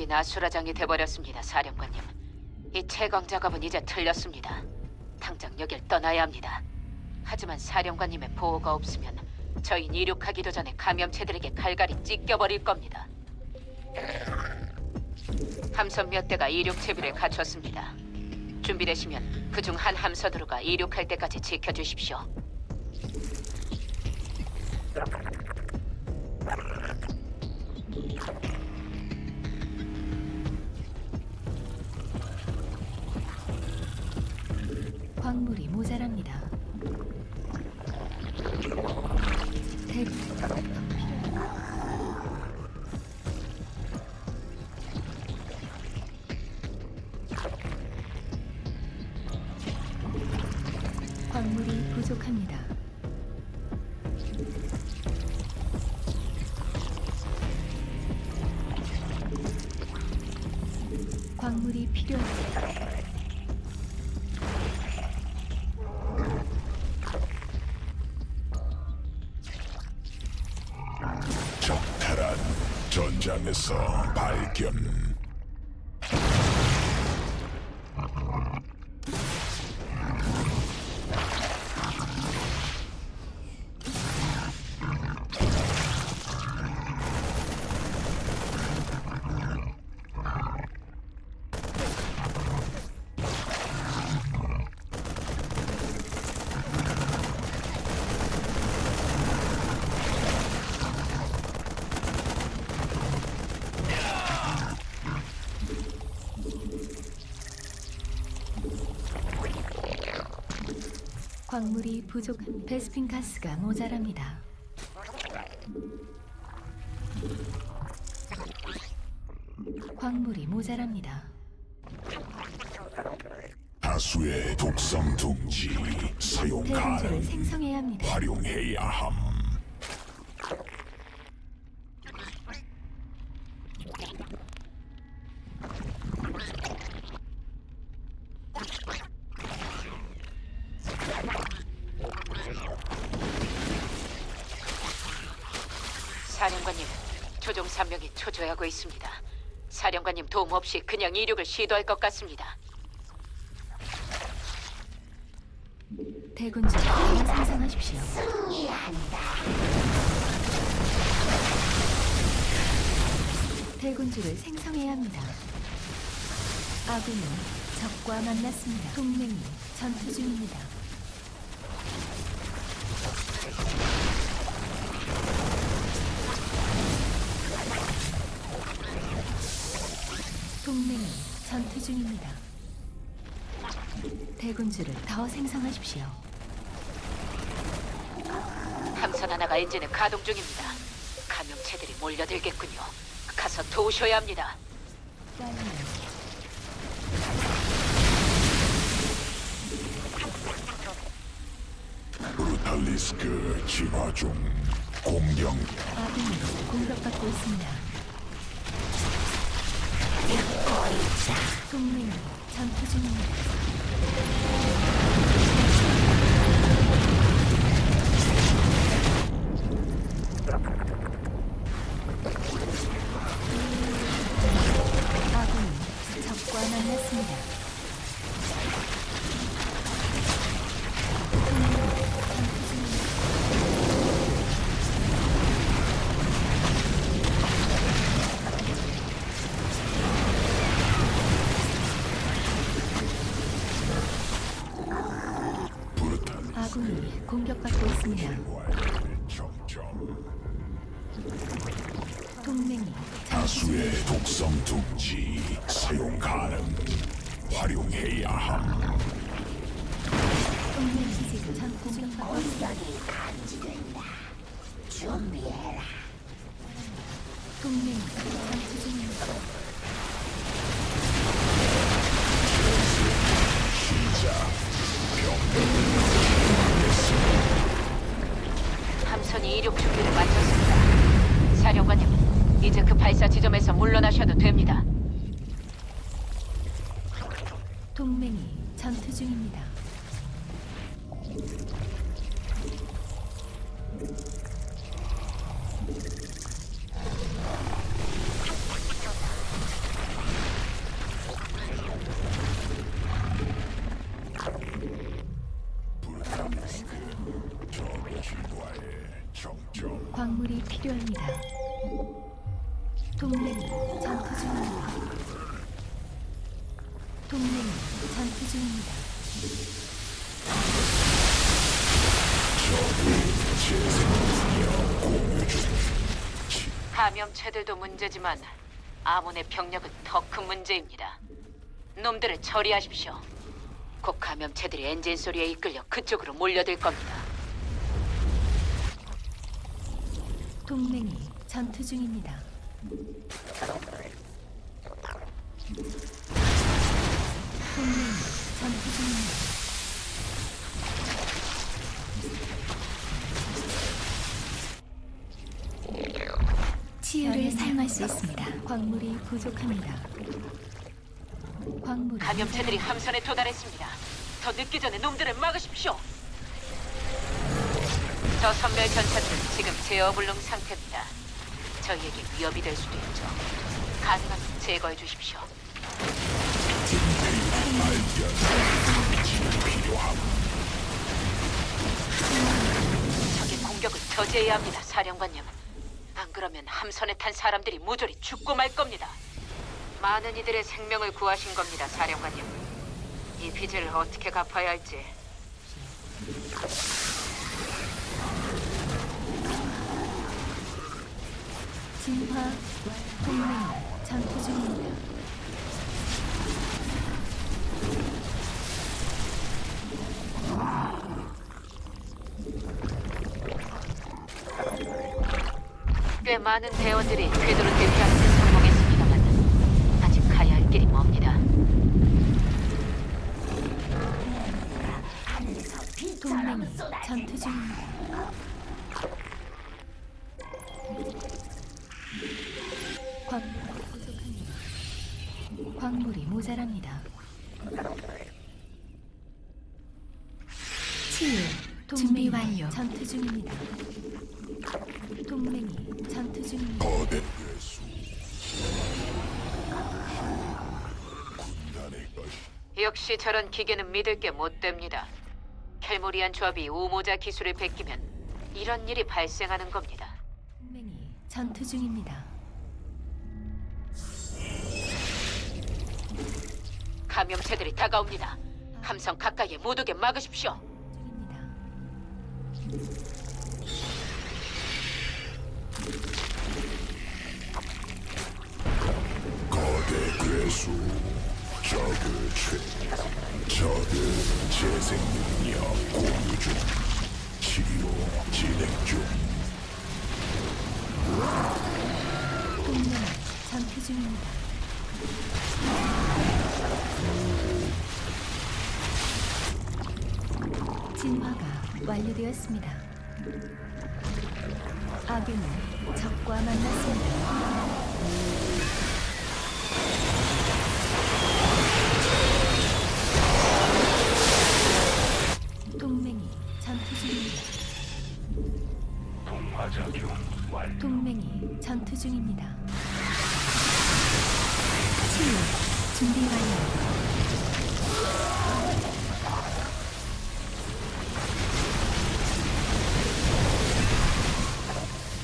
여긴 아수라장이 돼버렸습니다, 사령관님. 이 채광 작업은 이제 틀렸습니다. 당장 여길 떠나야 합니다. 하지만 사령관님의 보호가 없으면 저희 이륙하기도 전에 감염체들에게 갈갈이 찢겨버릴 겁니다. 함선 몇 대가 이륙 채비를 갖췄습니다. 준비되시면 그중 한 함선으로가 이륙할 때까지 지켜주십시오. 광물이 모자랍니다. 대... 광물이 부족합니다. 광물이 필요합니다. 전장에서 발견. 광물이 부족한 베스핀 가스가 모자랍니다. 광물이 모자랍니다. 다수의 독성 둥지 사용 가능. 생성해야 합니다. 활용해야 함. 사령관님, 조종 3명이 초조해하고 있습니다. 사령관님 도움 없이 그냥 이륙을 시도할 것 같습니다. 대군주 더 생성하십시오. 대군주를 생성해야 합니다. 아군이 적과 만났습니다. 동맹이 전투 중입니다. 중입니다. 대군주를 더 생성하십시오. 함선 하나가 엔진을 가동 중입니다. 감염체들이 몰려들겠군요. 가서 도우셔야 합니다. 브루탈리스크 진화 중 공격 아군이 공격받고 있습니다. 동맹이 전투 중입니다. 아군이 공격받고 있습니다. 동맹이 다수의 독성 둥지 사용 가능. 활용해야 함. 동맹 기지가 전투 중입니다. 동맹이 전투 중입니다. 필요합니다. 동맹이 전투 중입니다. 동맹이 전투 중입니다. 감염체들도 문제지만 아몬의 병력은 더 큰 문제입니다. 놈들을 처리하십시오. 곧 감염체들이 엔진 소리에 이끌려 그쪽으로 몰려들 겁니다. 동맹이 전투 중입니다. 동맹이 전투 중입니다. 치유를 사용할 수 있습니다. 광물이 부족합니다. 광물 감염체들이 함선에 도달했습니다. 더 늦기 전에 놈들을 막으십시오. 저 선멸 전차들은 지금 제어 불능 상태입니다. 저희에게 위협이 될 수도 있죠. 가능하면 제거해 주십시오. 적의 공격을 저지해야 합니다, 사령관님. 안 그러면 함선에 탄 사람들이 모조리 죽고 말 겁니다. 많은 이들의 생명을 구하신 겁니다, 사령관님. 이 빚을 어떻게 갚아야 할지 진화 동맹이 전투 중입니다. 꽤 많은 대원들이 궤도로 대피하는 데 성공했습니다만 아직 가야 할 길이 멉니다. 동맹이 전투 중입니다. 광 부족합니다. 광물이 모자랍니다. 치유 준비 완료. 전투 중입니다. 동맹이 전투 중입니다. 거대 괴수 군단의 것 역시 저런 기계는 믿을 게 못 됩니다. 켈모리안 조합이 우모자 기술을 베끼면 이런 일이 발생하는 겁니다. 전투 중입니다. 감염체들이 다가옵니다. 함선 가까이에 못 오게 막으십시오. 중입니다. 거대 괴수 저그 최 저그 재생 능력 공유 중 치료 진행 중 진화가 완료되었습니다. 아군이 적과 만났습니다. 동맹이 전투 중입니다. 동 맹이 전투 중입니다. 치유 준비 완료.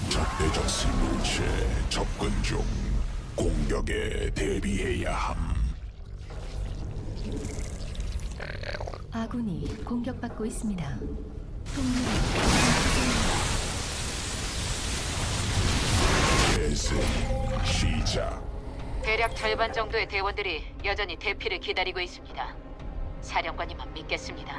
적대적 생물체 접근 중 공격에 대비해야 함 아군이 공격받고 있습니다. 동맹 시작 대략 절반 정도의 대원들이 여전히 대피를 기다리고 있습니다. 사령관님만 믿겠습니다.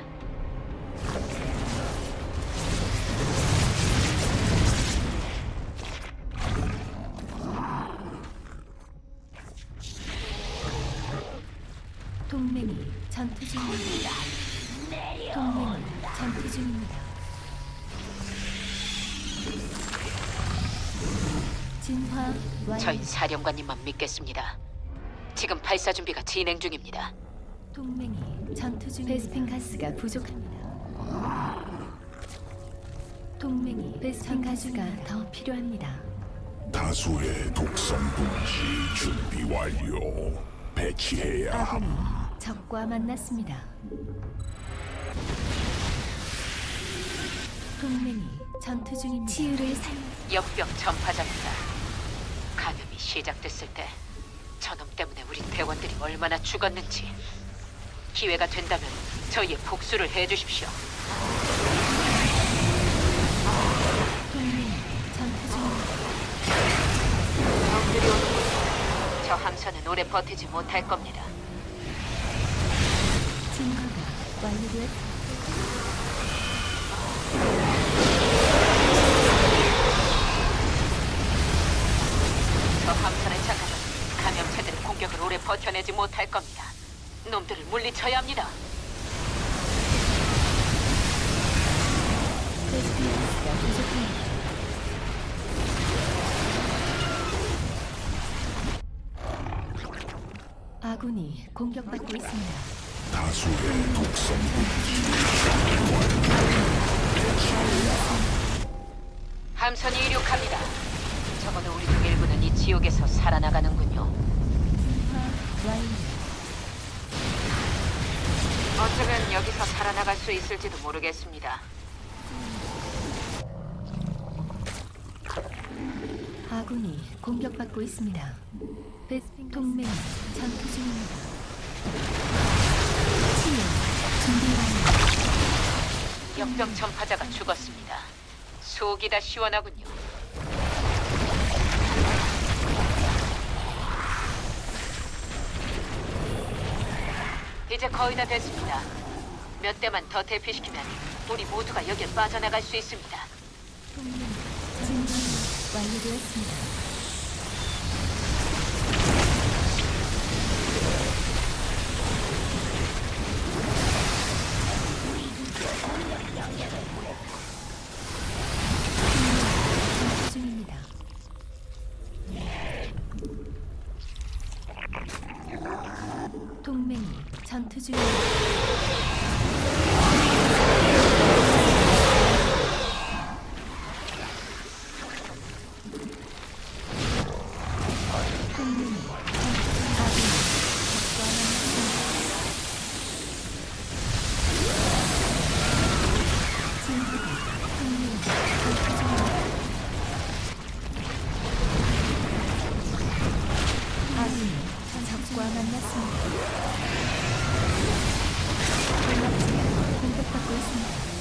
동맹이 전투 중입니다. 동맹이 전투 중입니다. 진화 완료. 저희 사령관님만 믿겠습니다. 지금 발사 준비가 진행 중입니다. 동맹이 전투 중 베스핀 가스가 부족합니다. 동맹이 베스핀 가스가 더 필요합니다. 다수의 독성 분지 준비 완료 배치해야 함 아군이 적과 만났습니다. 동맹이 전투 중입니다. 치유를 살 역병 전파자입니다. 감염이 시작됐을 때 저놈 때문에 우리 대원들이 얼마나 죽었는지 기회가 된다면 저희의 복수를 해주십시오. 전투 중입니다. 오는군요. 저 함선은 오래 버티지 못할 겁니다. 진화가 완료되었. 버텨내지 못할 겁니다. 놈들을 물리쳐야 합니다. 부족합니다. 아군이 공격받고 있습니다. 다수의 독성 분지 함선이 이륙합니다. 적어도 우리 중 일부는 이 지옥에서 살아나가는군요. 어쩌면 여기서 살아나갈 수 있을지도 모르겠습니다. 아군이 공격받고 있습니다. 동맹 전투 중입니다. 치유 준비 완료. 역병 전파자가 죽었습니다. 속이 다 시원하군요. 이제 거의 다 됐습니다. 몇 대만 더 대피시키면 우리 모두가 여길 빠져나갈 수 있습니다. 완료되었습니다. 적과 만났습니다. 공격받고 있습니다.